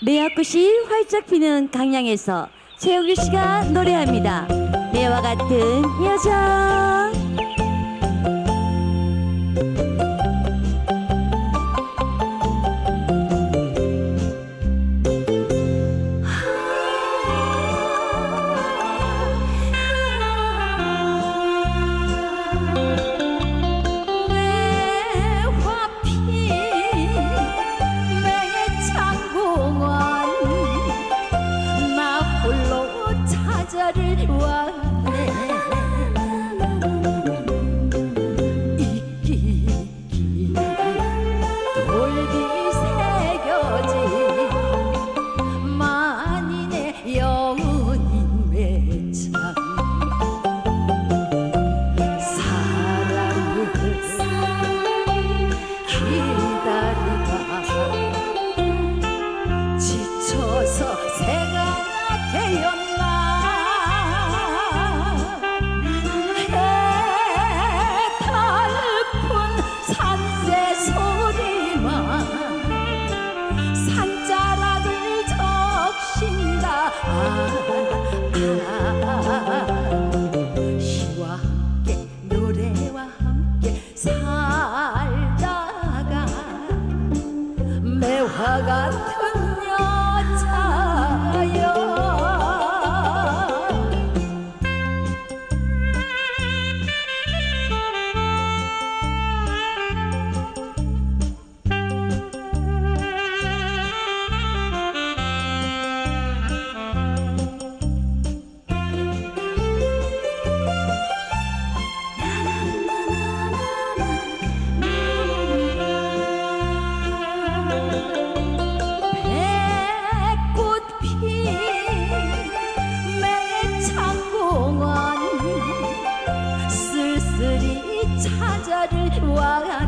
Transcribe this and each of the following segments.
매화꽃이 활짝 피는 강양에서 최영규 씨가 노래합니다. 매와 같은 여자. 살다가 After the war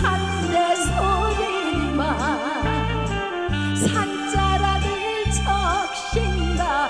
산새 소리만. 산자락을 적신다